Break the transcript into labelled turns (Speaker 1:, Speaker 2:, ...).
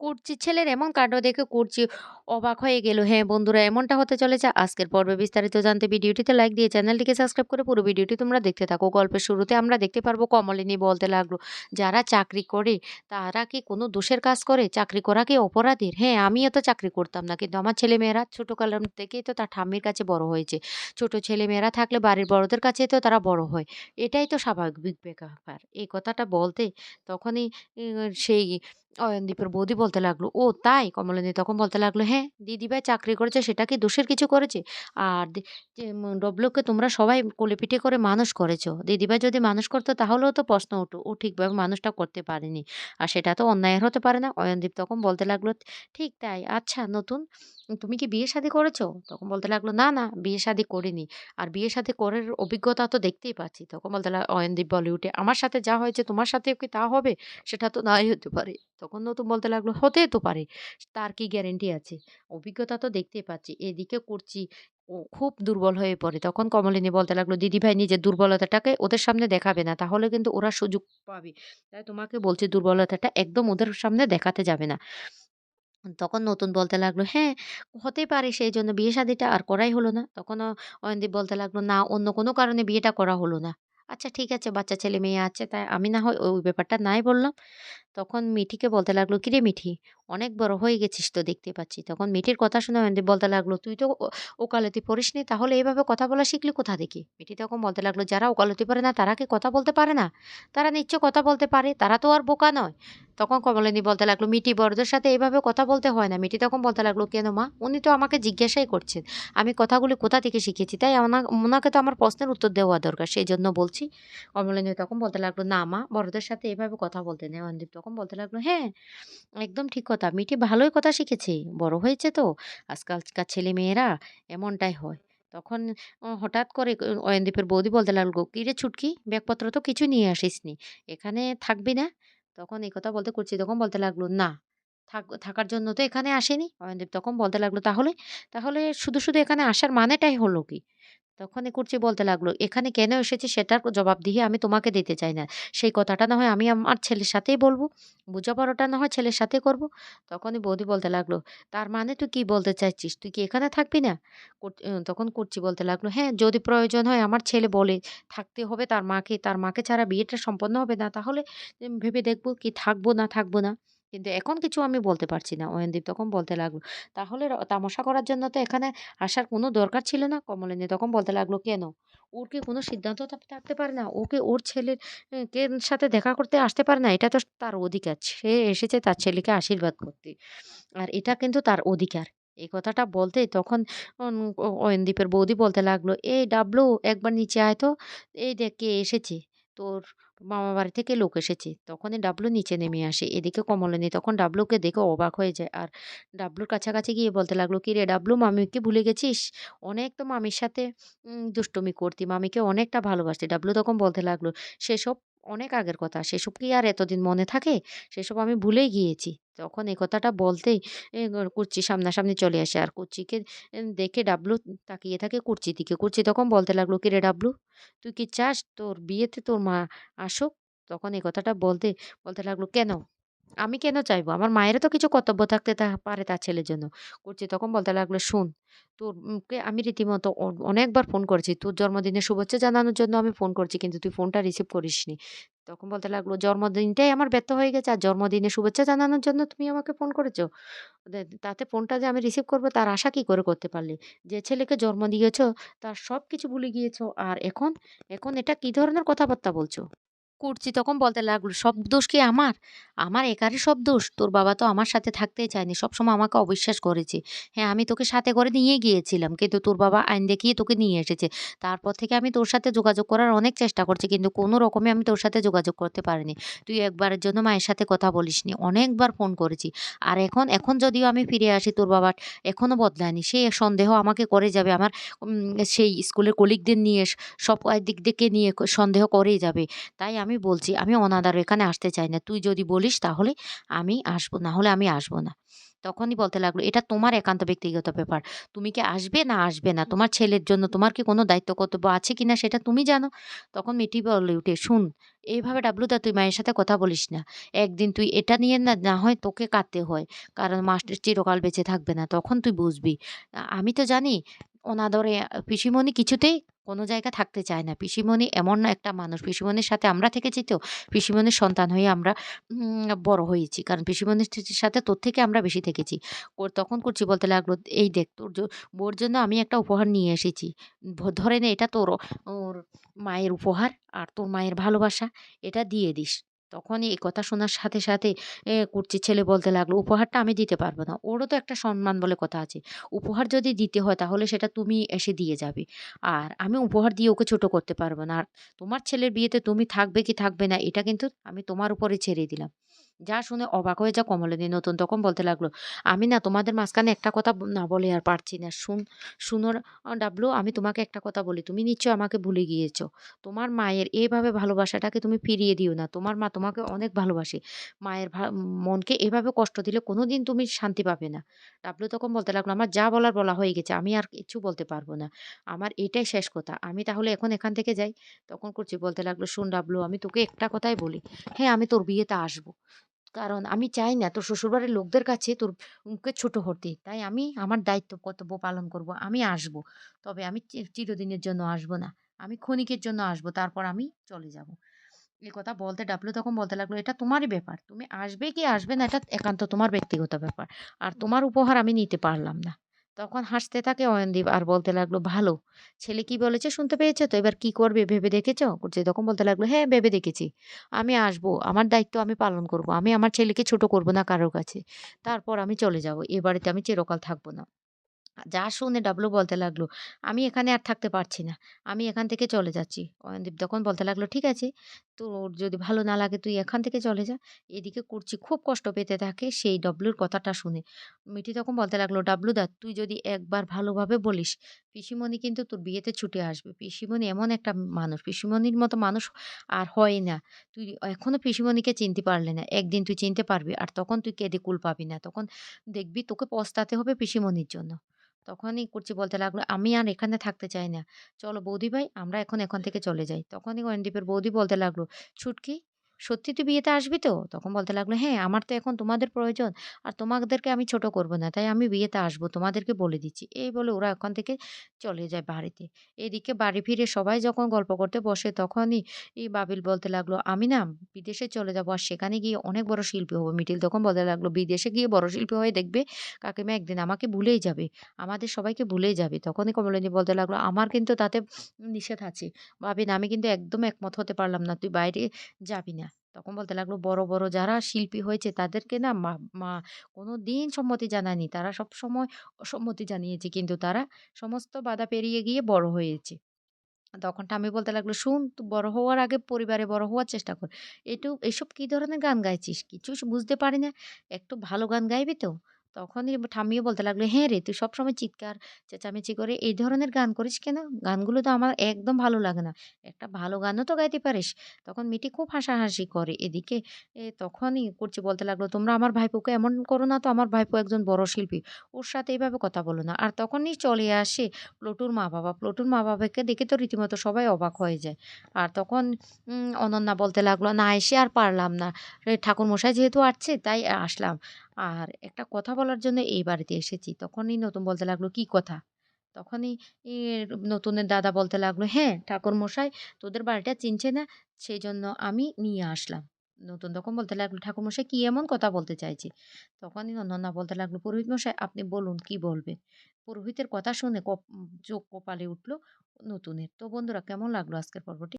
Speaker 1: কুর্চির ছেলের এমন কাণ্ড দেখে কুর্চি অবাক হয়ে গেল। হ্যাঁ, বন্ধুরা এমনটা হতে চলেছে আজকের পর্বে বিস্তারিত জানতে ভিডিওটিতে লাইক দিয়ে চ্যানেলটিকে সাবস্ক্রাইব করে পুরো ভিডিওটি তোমরা দেখতে থাকো। গল্পের শুরুতে আমরা দেখতে পারব কমলিনী বলতে লাগল, "যারা চাকরি করে তারা কি কোনো দোষের কাজ করে? চাকরি করা কি অপরাধের? হ্যাঁ, আমিও তো চাকরি করতাম না। কিন্তু আমার ছেলেমেয়েরা ছোটকাল থেকেই তো তার ঠাম্মির কাছে বড় হয়েছে। ছোট ছেলেমেয়েরা থাকলে বাড়ির বড়দের কাছে তো তারা বড় হয়। এটাই তো স্বাভাবিক ব্যাপার।" এই কথাটা বলতে তখনই সেই অয়নদীপের বৌদি বলতে লাগল, "ও তাই?" কমলিনী তখন বলতে লাগল, "হ্যাঁ, দিদিভাই চাকরি করেছে সেটা কি দোষের কিছু করেছে? আর ডবলুকে তোমরা সবাই কোলেপিঠে করে মানুষ করেছ। দিদিভাই যদি মানুষ করতো তাহলেও তো প্রশ্ন উঠো ও ঠিকভাবে মানুষটা করতে পারেনি। আর সেটা তো অন্যায়ের হতে পারে না?" অয়নদীপ তখন বলতে লাগল, "ঠিক তাই। আচ্ছা নতুন তুমি কি বিয়ে-শাদী করেছ?" তখন বলতে লাগল, "না, না বিয়ে-শাদী করিনি। আর বিয়ে শাদি করার অভিজ্ঞতা তো দেখতেই পাচ্ছি।" তখন বলতে লা অয়নদীপ বলে উঠে, "আমার সাথে যা হয়েছে তোমার সাথেও কি তা হবে? সেটা তো নাই হতে পারে।" তখন নতুন বলতে লাগল, "হতে তো পারে। তার কি গ্যারেন্টি আছে? অভিজ্ঞতা তো দেখতেই পাচ্ছি।" এদিকে করছি ও খুব দুর্বল হয়ে পড়ে। তখন কমলিনী বলতে লাগল, "দিদিভাই নিজের দুর্বলতাটাকে ওদের সামনে দেখাবে না। তাহলে কিন্তু ওরা সুযোগ পাবে। তাই তোমাকে বলছি দুর্বলতাটা একদম ওদের সামনে দেখাতে যাবে না।" তখন নতুন বলতে লাগল, "হ্যাঁ, হতে পারে সেই জন্য বিয়ে-শাদীটা আর করাই হলো না।" তখন অ অয়নদীপ বলতে লাগল, "না, অন্য কোনো কারণে বিয়েটা করা হলো না।" "আচ্ছা ঠিক আছে, বাচ্চা ছেলে-মেয়ে আছে তাই আমি না হয় ওই ব্যাপারটা নাই বললাম।" তখন মিঠিকে বলতে লাগল, "কিরে মিঠি, অনেক বড় হয়ে গেছিস তো দেখতে পাচ্ছি।" তখন মিঠির কথা শুনে অয়নদীপ বলতে লাগল, "তুই তো ওকালতি পড়িসনি তাহলে এইভাবে কথা বলা শিখলি কোথা থেকে?" মিঠি তখন বলতে লাগল, "যারা ওকালতি পারে না তারা কি কথা বলতে পারে না? তারা নিশ্চয় কথা বলতে পারে। তারা তো আর বোকা নয়।" তখন কমলিনী বলতে লাগল, মিটি বড়দের সাথে এভাবে কথা বলতে হয় না।" মিঠি তখন বলতে লাগল, "কেন মা? উনি তো আমাকে জিজ্ঞাসাই করছেন। আমি কথাগুলি কোথা থেকে শিখেছি। তাই ওনা ওনাকে তো আমার প্রশ্নের উত্তর দেওয়া দরকার। সেই জন্য বলছি।" কমলিনী তখন বলতে লাগল, "না মা, বড়দের সাথে এভাবে কথা বলতে নেই।" অয়নদীপ তখন বলতে লাগল, "হ্যাঁ, একদম ঠিক কথা। মিঠি ভালোই কথা শিখেছে। বড় হয়েছে তো। আজকালকার ছেলেমেয়েরা এমনটাই হয়।" তখন হঠাৎ করে অয়নদীপের বৌদি বলতে লাগল, "কিরে ছুটকি, ব্যাগপত্র তো কিছু নিয়ে আসিসনি। এখানে থাকবি না?" তখন এই কথা বলতে করছি তখন বলতে লাগল, "না, থাক থাকার জন্য তো এখানে আসেনি অয়নদীপ তখন বলতে লাগল, "তাহলে? তাহলে শুধু, শুধু এখানে আসার মানেটাই হলো কি?" তখনই কুর্চি বলতে লাগল, "এখানে কেন এসেছি সেটার জবাবদিহি আমি তোমাকে দিতে চাই না। সেই কথাটা না হয় আমি আমার ছেলের সাথেই বলব। বোঝাপড়াটা না হয় ছেলের সাথে করব।" তখনই বৌদি বলতে লাগল, "তার মানে তুই কি বলতে চাইছিস? তুই কি এখানে থাকবি না?" তখন কুর্চি বলতে লাগল, "হ্যাঁ, যদি প্রয়োজন হয় আমার ছেলে বলে থাকতে হবে তার মাকে, তার মাকে ছাড়া বিয়েটা সম্পন্ন হবে না তাহলে ভেবে দেখব কি থাকব না থাকব না। কিন্তু এখন কিছু আমি বলতে পারছি না।" অয়নদীপ তখন বলতে লাগল, "তাহলে তামাশা করার জন্য তো এখানে আসার কোনো দরকার ছিল না?" কমলিনী তখন বলতে লাগল, "কেন? ওর কি কোনো সিদ্ধান্ত থাকতে পারে না? ওকে ওর ছেলের কে সাথে দেখা করতে আসতে পারে না? এটা তো তার অধিকার। সে এসেছে তার ছেলেকে আশীর্বাদ করতে। আর এটা কিন্তু তার অধিকার।" এই কথাটা বলতে তখন অয়নদীপের বৌদি বলতে লাগল, "এই ডাবলু একবার নিচে আয় তো। এই দেখ কে এসেছে। তোর মামা বাড়ি থেকে লোক এসেছে।" তখনই ডাবলু নিচে নেমে আসে। এদিকে কমলিনী তখন ডাবলুকে দেখে অবাক হয়ে যায়। আর ডাবলুর কাছাকাছি গিয়ে বলতে লাগল, কি রে ডাবলু মামিকে ভুলে গেছিস? অনেক তো মামির সাথে দুষ্টুমি করতি। মামিকে অনেকটা ভালোবাসতি।" ডাবলু তখন বলতে লাগল, "সেসব অনেক আগের কথা। সেসব কি আর এতদিন মনে থাকে? সেসব আমি ভুলেই গিয়েছি।" তখন এই কথাটা বলতেই কুর্চি সামনাসামনি চলে আসে। আর কুর্চিকে দেখে ডাবলু তাকিয়ে থাকে কুর্চির দিকে। কুর্চি তখন বলতে লাগল, "কিরে ডাবলু, তুই কি চাস তোর বিয়েতে তোর মা আসুক?" তখন এই কথাটা বলতে, বলতে লাগল, "কেন? আমি কেন চাইব? আমার মায়েরও তো কিছু কর্তব্য থাকতে পারে তার ছেলের জন্য।" কুর্চি তখন বলতে লাগল, "শোন, তোর কে আমি রীতিমতো অনেকবার ফোন করেছি। তোর জন্মদিনের শুভেচ্ছা জানানোর জন্য আমি ফোন করছি কিন্তু তুই ফোনটা রিসিভ করিসনি।" তখন বলতে লাগল, "জন্মদিনটাই আমার ব্যর্থ হয়ে গেছে। আর জন্মদিনের শুভেচ্ছা জানানোর জন্য তুমি আমাকে ফোন করেছ? তাতে ফোনটা যে আমি রিসিভ করব তার আশা কি করে করতে পারলে? যে ছেলেকে জন্ম দিয়েছ তার সব কিছু ভুলে গিয়েছো। আর এখন, এখন এটা কি ধরনের কথাবার্তা বলছো?" কুর্চি তখন বলতে লাগল, "সব দোষ কি আমার? আমার একারই সব দোষ? তোর বাবা তো আমার সাথে থাকতেই চায়নি। সবসময় আমাকে অবিশ্বাস করেছে। হ্যাঁ, আমি তোকে সাথে করে নিয়ে গিয়েছিলাম। কিন্তু তোর বাবা আইন দেখিয়ে তোকে নিয়ে এসেছে। তারপর থেকে আমি তোর সাথে যোগাযোগ করার অনেক চেষ্টা করছি। কিন্তু কোনো রকমে আমি তোর সাথে যোগাযোগ করতে পারিনি। তুই একবারের জন্য মায়ের সাথে কথা বলিসনি। অনেকবার ফোন করেছি। আর এখন, এখন যদিও আমি ফিরে আসি তোর বাবা এখনও বদলায়নি। সে সন্দেহ আমাকে করে যাবে। আমার সেই স্কুলের কলিগদের নিয়ে সব দিক থেকে নিয়ে সন্দেহ করেই যাবে। তাই আমি বলছি আমি অনাদার এখানে আসতে চাই না। তুই যদি বলিস তাহলে আমি আসব, না হলে আমি আসব না। তখনই বলতে লাগল, "এটা তোমার একান্ত ব্যক্তিগত ব্যাপার। তুমি কি আসবে না আসবে না? তোমার ছেলের জন্য তোমার কি কোনো দায়িত্ব কর্তব্য আছে কি না সেটা তুমি জানো।" তখন মিটি বলে উঠে, "শুন, এইভাবে ডাবলুদা তুই মায়ের সাথে কথা বলিস না। একদিন তুই এটা নিয়ে না, না হয় তোকে কাঁদতে হয়। কারণ মাস্টার চিরকাল বেঁচে থাকবে না। তখন তুই বুঝবি। আমি তো জানি অনাদরে পিসিমণি কিছুতেই কোনো জায়গা থাকতে চায় না। পিসিমণি এমন একটা মানুষ, পিসিমণির সাথে আমরা থেকেছি তো। পিসিমণির সন্তান হয়ে আমরা বড় হয়েছি। কারণ পিসিমণির সাথে তোর থেকে আমরা বেশি থেকেছি।" তখন করছি বলতে লাগল, "এই দেখ তোর বোর জন্য আমি একটা উপহার নিয়ে এসেছি। ধরে নে এটা তোর ওর মায়ের উপহার আর তোর মায়ের ভালোবাসা। এটা দিয়ে দিস।" তখনই এই কথা শোনার সাথে, সাথে এ কুর্চির ছেলে বলতে লাগল, "উপহারটা আমি দিতে পারব না। ওরও তো একটা সম্মান বলে কথা আছে। উপহার যদি দিতে হয় তাহলে সেটা তুমি এসে দিয়ে যাবে। আর আমি উপহার দিয়ে ওকে ছোট করতে পারব না। আর তোমার ছেলের বিয়েতে তুমি থাকবে কি থাকবে না এটা কিন্তু আমি তোমার উপরে ছেড়ে দিলাম।" যা শুনে অবাক হয়ে যায় কমলিনী নতুন তখন বলতে লাগল, "আমি না তোমাদের মাঝখানে একটা কথা না বলে আর পারছি না। শুন শুনো আ ডাবলু আমি তোমাকে একটা কথা বলি। তুমি নিশ্চয় আমাকে ভুলে গিয়েছ। তোমার মায়ের এভাবে ভালোবাসাটাকে তুমি ফিরিয়ে দিও না। তোমার মা তোমাকে অনেক ভালোবাসে। মায়ের মনকে এভাবে কষ্ট দিলে কোনো দিন তুমি শান্তি পাবে না।" ডাবলু তখন বলতে লাগল, "আমার যা বলার বলা হয়ে গেছে। আমি আর কিচ্ছু বলতে পারব না। আমার এটাই শেষ কথা। আমি তাহলে এখন এখান থেকে যাই?" তখন করছি বলতে লাগল, "শোন ডাবলু আমি তোকে একটা কথাই বলি। হ্যাঁ, আমি তোর বিয়েতে আসব। কারণ আমি চাই না তোর শ্বশুরবাড়ির লোকদের কাছে তোর মুখে ছোট হতে। তাই আমি আমার দায়িত্ব কর্তব্য পালন করব। আমি আসব। তবে আমি চিরদিনের জন্য আসব না। আমি ক্ষণিকের জন্য আসব। তারপর আমি চলে যাব।" এ কথা বলতে ডাবলু তখন বলতে লাগল, "এটা তোমারই ব্যাপার। তুমি আসবে কি আসবে না এটা একান্ত তোমার ব্যক্তিগত ব্যাপার। আর তোমার উপহার আমি নিতে পারলাম না।" তখন হাসতে থাকে অয়নদীপ আর বলতে লাগল, "ভালো। ছেলে কি বলেছে শুনতে পেয়েছ তো? এবার কি করবে ভেবে দেখেছ?" কুর্চি তখন বলতে লাগল, "হ্যাঁ, ভেবে দেখেছি। আমি আসব। আমার দায়িত্ব আমি পালন করব। আমি আমার ছেলেকে ছোট করব না কারও কাছে। তারপর আমি চলে যাব। এ বাড়িতে আমি চিরকাল থাকব না।" যা শুনে ডাবলু বলতে লাগল, "আমি এখানে আর থাকতে পারছি না। আমি এখান থেকে চলে যাচ্ছি।" অয়নদীপ তখন বলতে লাগল, "ঠিক আছে। তোর যদি ভালো না লাগে তুই এখান থেকে চলে যা।" এদিকে কুর্চি খুব কষ্ট পেতে থাকে সেই ডাবলুর কথাটা শুনে। মিঠি তখন বলতে লাগল, "ডাবলুদা তুই যদি একবার ভালোভাবে বলিস, পিসিমণি কিন্তু তোর বিয়েতে ছুটে আসবে। পিসিমণি এমন একটা মানুষ, পিসিমণির মতো মানুষ আর হয় না। তুই এখনও পিসিমণিকে চিনতে পারলি না। একদিন তুই চিনতে পারবি। আর তখন তুই কেঁদে কুল পাবি না। তখন দেখবি তোকে পস্তাতে হবে পিসিমণির জন্য।" তখনই কুর্চি বলতে লাগল, "আমি আর এখানে থাকতে চাই না। চলো বৌদি ভাই আমরা এখন এখান থেকে চলে যাই।" তখনই অয়নদীপের বৌদি বলতে লাগল, "ছুটকি সত্যি তুই বিয়েতে আসবি তো?" তখন বলতে লাগল, "হ্যাঁ, আমার তো এখন তোমাদের প্রয়োজন। আর তোমাদেরকে আমি ছোট করব না। তাই আমি বিয়েতে আসব। তোমাদেরকে বলে দিচ্ছি।" এই বলে ওরা ওখান থেকে চলে যায় বাড়িতে। এদিকে বাড়ি ফিরে সবাই যখন গল্প করতে বসে তখনই ই বাবিল বলতে লাগল, "আমি না বিদেশে চলে যাব। আর সেখানে গিয়ে অনেক বড় শিল্পী হব।" মিঠিল তখন বলতে লাগল, "বিদেশে গিয়ে বড় শিল্পী হয়ে দেখবে কাকিমা একদিন আমাকে ভুলেই যাবে। আমাদের সবাইকে ভুলেই যাবে।" তখনই কমলিনী বলতে লাগল, "আমার কিন্তু তাতে নিষেধ আছে। বাবিন আমি কিন্তু একদম একমত হতে পারলাম না। তুই বাইরে যাবি না।" তখন বলতে লাগল, "বড়, বড় যারা শিল্পী হয়েছে তাদেরকে না মা মা কোনোদিন সম্মতি জানায়নি। তারা সব সময় অসম্মতি জানিয়েছে। কিন্তু তারা সমস্ত বাধা পেরিয়ে গিয়ে বড় হয়েছে।" তখন আমি বলতে লাগল, শুন তুই বড় হওয়ার আগে পরিবারে বড় হওয়ার চেষ্টা কর। এটু এসব কি ধরনের গান গাইছিস? কিছু বুঝতে পারি না। একটু ভালো গান গাইবি তো?" তখনই ঠাম্মিও বলতে লাগল, "হ্যাঁ রে, তুই সবসময় চিৎকার চেঁচামেচি করে এই ধরনের গান করিস কেন? গানগুলো তো আমার একদম ভালো লাগে না। একটা ভালো গানও তো গাইতে পারিস।" তখন মিটি খুব হাসাহাসি করে। এদিকে এ তখনই কুর্চি বলতে লাগল, "তোমরা আমার ভাইপোকে এমন করো না তো। আমার ভাইপো একজন বড় শিল্পী। ওর সাথে এভাবে কথা বলো না।" আর তখনই চলে আসে প্লটুর মা-বাবা। প্লটুর মা-বাবাকে দেখে তো রীতিমতো সবাই অবাক হয়ে যায়। আর তখন অনন্যা বলতে লাগল, "না এসে আর পারলাম না। ঠাকুরমশাই যেহেতু আসছে তাই আসলাম। আর একটা কথা বলার জন্য এই বাড়িতে এসেছি।" তখনই নতুন বলতে লাগল, "কি কথা?" তখনই নতুনের দাদা বলতে লাগল, "হ্যাঁ, ঠাকুরমশাই তোদের বাড়িটা চিনছে না, সেই জন্য আমি নিয়ে আসলাম।" নতুন তখন বলতে লাগল, "ঠাকুরমশাই কি এমন কথা বলতে চাইছে?" তখনই অনন্যা বলতে লাগল, "পুরোহিত মশাই আপনি বলুন কি বলবেন?" পুরোহিতের কথা শুনে চোখ কপালে উঠল নতুনের। তো বন্ধুরা কেমন লাগল আজকের পর্বটি?